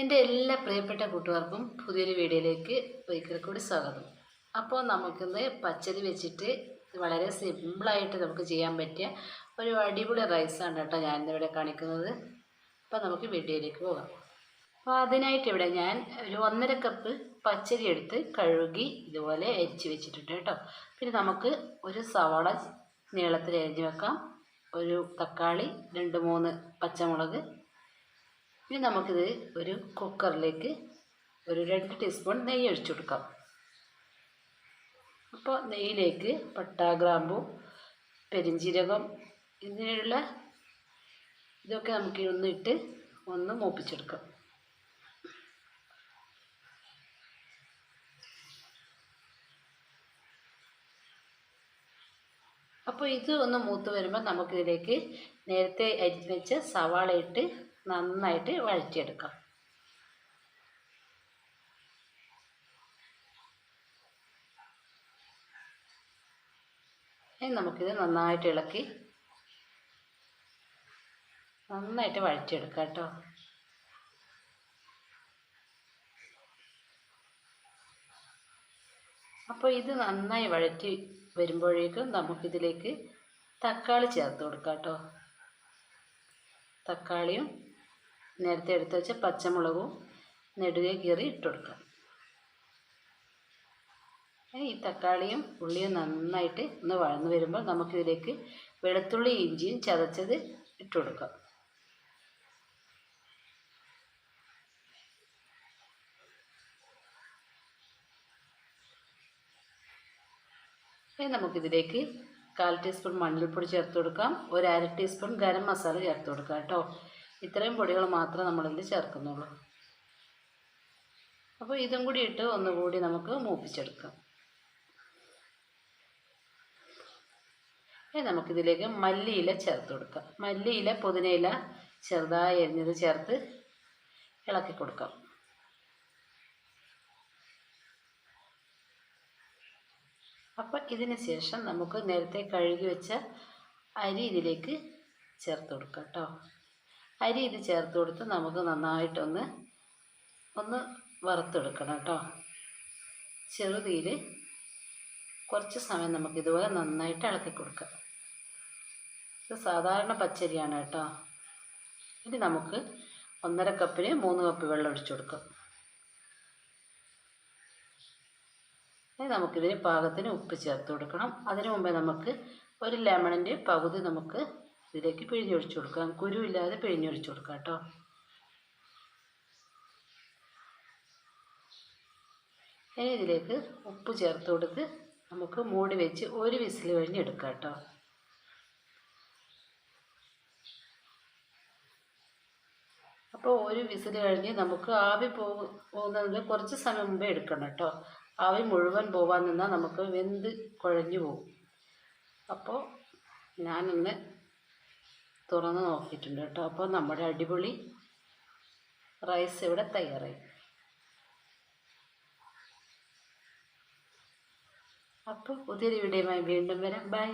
എന്റെ എല്ലാ പ്രിയപ്പെട്ട കൂട്ടുകാർക്കും പുതിയൊരു വീഡിയോയിലേക്ക് ഒരിക്കൽ കൂടി സ്വാഗതം. അപ്പോൾ നമുക്കിന്ന് പച്ചരി വെച്ചിട്ട് വളരെ സിമ്പിളായിട്ട് നമുക്ക് ചെയ്യാൻ പറ്റിയ ഒരു അടിപൊളി റൈസാണ് കേട്ടോ ഞാനിന്നിവിടെ കാണിക്കുന്നത്. അപ്പോൾ നമുക്ക് വീഡിയോയിലേക്ക് പോകാം. അപ്പോൾ അതിനായിട്ട് ഇവിടെ ഞാൻ ഒരു ഒന്നര കപ്പ് പച്ചരി എടുത്ത് കഴുകി ഇതുപോലെ അരിച്ച് വെച്ചിട്ടുണ്ട് കേട്ടോ. പിന്നെ നമുക്ക് ഒരു സവാള നീളത്തിൽ അരിഞ്ഞ് വെക്കാം. ഒരു തക്കാളി രണ്ട് മൂന്ന് പച്ചമുളക് ഇനി നമുക്കിത് ഒരു കുക്കറിലേക്ക് ഒരു രണ്ട് ടീസ്പൂൺ നെയ്യ് ഒഴിച്ചു കൊടുക്കാം. അപ്പോൾ നെയ്യിലേക്ക് പട്ട ഗ്രാമ്പു പെരിഞ്ചീരകം ഇതിനുള്ള ഇതൊക്കെ നമുക്ക് ഒന്ന് ഇട്ട് ഒന്ന് മൂപ്പിച്ചെടുക്കാം. അപ്പോൾ ഇത് ഒന്ന് മൂത്ത് വരുമ്പോൾ നമുക്കിതിലേക്ക് നേരത്തെ അരിഞ്ഞ് വെച്ച സവാള ഇട്ട് നന്നായിട്ട് വഴറ്റിയെടുക്കാം. ഇനി നമുക്കിത് നന്നായിട്ട് ഇളക്കി നന്നായിട്ട് വഴറ്റിയെടുക്കാം കേട്ടോ. അപ്പോൾ ഇത് നന്നായി വഴറ്റി വരുമ്പോഴേക്കും നമുക്കിതിലേക്ക് തക്കാളി ചേർത്ത് കൊടുക്കാം കേട്ടോ. തക്കാളിയും നേരത്തെ എടുത്ത് വെച്ച പച്ചമുളകും നെടുകെ കീറി ഇട്ട് കൊടുക്കാം ഈ തക്കാളിയും ഉള്ളിയും നന്നായിട്ട് ഒന്ന് വഴന്നു വരുമ്പോൾ നമുക്കിതിലേക്ക് വെളുത്തുള്ളി ഇഞ്ചിയും ചതച്ചത് ഇട്ട് കൊടുക്കാം. നമുക്കിതിലേക്ക് കാൽ ടീസ്പൂൺ മഞ്ഞൾപ്പൊടി ചേർത്ത് കൊടുക്കാം. ഒരു അര ടീസ്പൂൺ ഗരം മസാല ചേർത്ത് കൊടുക്കാം കേട്ടോ. ഇത്രയും പൊടികൾ മാത്രമേ നമ്മളിതിൽ ചേർക്കുന്നുള്ളൂ. അപ്പോൾ ഇതും കൂടി ഇട്ട് ഒന്നുകൂടി നമുക്ക് മൂപ്പിച്ചെടുക്കാം. ഇനി നമുക്കിതിലേക്ക് മല്ലിയില ചേർത്ത് കൊടുക്കാം. മല്ലിയില പുതിനയില ചെറുതായി എരിഞ്ഞത് ചേർത്ത് ഇളക്കി കൊടുക്കാം. അപ്പോൾ ഇതിന് ശേഷം നമുക്ക് നേരത്തെ കഴുകി വെച്ച അരി ഇതിലേക്ക് ചേർത്ത് കൊടുക്കാം കേട്ടോ. അരി ഇത് ചേർത്ത് കൊടുത്ത് നമുക്ക് നന്നായിട്ടൊന്ന് ഒന്ന് വറുത്തെടുക്കണം കേട്ടോ. ചെറുതീയിൽ കുറച്ച് സമയം നമുക്ക് ഇതുപോലെ നന്നായിട്ട് ഇളക്കി കൊടുക്കാം. ഇത് സാധാരണ പച്ചരിയാണ് കേട്ടോ. ഇനി നമുക്ക് ഒന്നര കപ്പിന് മൂന്ന് കപ്പ് വെള്ളം ഒഴിച്ചു കൊടുക്കാം. ഇനി നമുക്കിതിന് പാകത്തിന് ഉപ്പ് ചേർത്ത് കൊടുക്കണം. അതിനു മുമ്പേ നമുക്ക് ഒരു ലെമണിന്റെ പകുതി നമുക്ക് ഇതിലേക്ക് പിഴിഞ്ഞൊഴിച്ചു കൊടുക്കാം. കുരുവില്ലാതെ പിഴിഞ്ഞൊഴിച്ചു കൊടുക്കാം കേട്ടോ. ഇനി ഇതിലേക്ക് ഉപ്പ് ചേർത്ത് കൊടുത്ത് നമുക്ക് മൂടി വെച്ച് ഒരു വിസിൽ കഴിഞ്ഞ് എടുക്കാം കേട്ടോ. അപ്പോൾ ഒരു വിസിൽ കഴിഞ്ഞ് നമുക്ക് ആവി പോകുന്നതിന് കുറച്ച് സമയം മുമ്പേ എടുക്കണം കേട്ടോ. ആവി മുഴുവൻ പോകാൻ നിന്നാൽ നമുക്ക് വെന്ത് കുഴഞ്ഞു പോകും. അപ്പോൾ ഞാനൊന്ന് തുറന്ന് നോക്കിയിട്ടുണ്ട് കേട്ടോ. അപ്പോൾ നമ്മുടെ അടിപൊളി റൈസ് ഇവിടെ തയ്യാറായി. അപ്പോൾ പുതിയൊരു വീഡിയോയുമായി വീണ്ടും വരാം. ബൈ